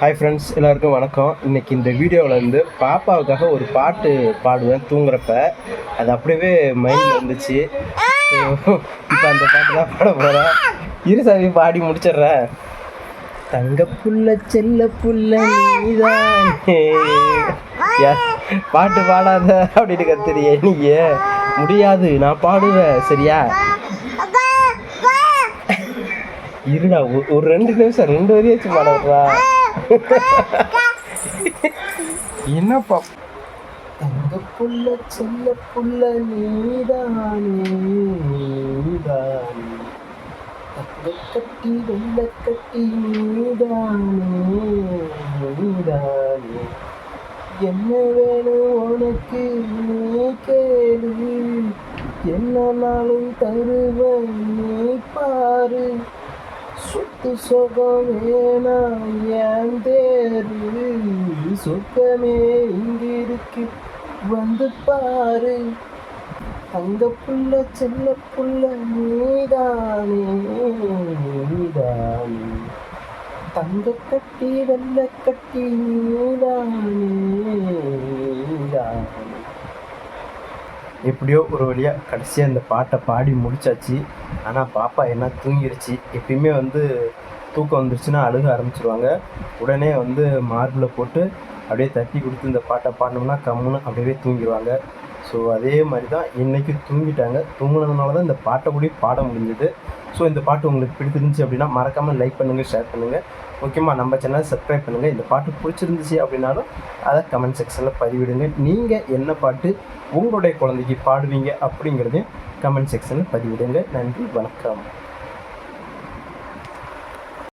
Hi friends எல்லாருக்கும் வணக்கம். இன்னைக்கு இந்த வீடியோவில் வந்து பாப்பாவுக்காக ஒரு பாட்டு பாடுவேன் தூங்குறப்ப. அது அப்படியே மைண்டில் வந்துச்சு இப்போ அந்த பாட்டு தான் பாட போகிறேன் இரு சாமி பாடி முடிச்சிடுறேன். தங்க புள்ள செல்ல புள்ள நீதானே. யா, பாட்டு பாடாத அப்படின்னு கத்துறியே நீங்க முடியாது நான் பாடுவேன் சரியா? இருடா ஒரு ரெண்டு நிமிஷம் ரெண்டு வரையாச்சும் பாட என்னப்பா? தங்க புள்ள செல்ல புள்ள நீதானே. நீதானே கட்டி வெள்ள கட்டி நீதானே நீதானே. என்ன வேணும் உனக்கு நீ கேளு. என்னனாலும் தருவ நீ பாரு சொத்து சுகம் வேணாம் தேரு சொர்க்கமே இங்கிருக்கு. வந்து பாரு தங்க புள்ள சின்ன புள்ள நீதானே நீதானே. தங்க கட்டி வெள்ள கட்டி நீதானே நீதானே எப்படியோ ஒரு வழியாக கடைசியாக அந்த பாட்டை பாடி முடிச்சாச்சு. ஆனால் பாப்பா என்ன தூங்கிருச்சு. எப்பயுமே வந்து தூக்கம் வந்துருச்சுன்னா அழுக ஆரம்பிச்சிருவாங்க. உடனே வந்து மார்பில் போட்டு அப்படியே தட்டி கொடுத்து இந்த பாட்டை பாடினோம்னா கம்முன்னு அப்படியே தூங்கிடுவாங்க ஸோ அதே மாதிரி தான் இன்றைக்கி தூங்கிட்டாங்க. தூங்கினதுனால தான் இந்த பாட்டை கூட பாட முடிஞ்சது. ஸோ இந்த பாட்டு உங்களுக்கு பிடிச்சிருந்துச்சு அப்படின்னா மறக்காமல் லைக் பண்ணுங்கள் ஷேர் பண்ணுங்கள் முக்கியமாக நம்ம சேனல் சப்ஸ்கிரைப் பண்ணுங்கள் இந்த பாட்டு பிடிச்சிருந்துச்சு அப்படின்னாலும் அதை கமெண்ட் செக்ஷனில் பதிவிடுங்க. நீங்கள் என்ன பாட்டு உங்களுடைய குழந்தைக்கு பாடுவீங்க அப்படிங்கிறதையும் கமெண்ட் செக்ஷனில் பதிவிடுங்க. நன்றி வணக்கம்.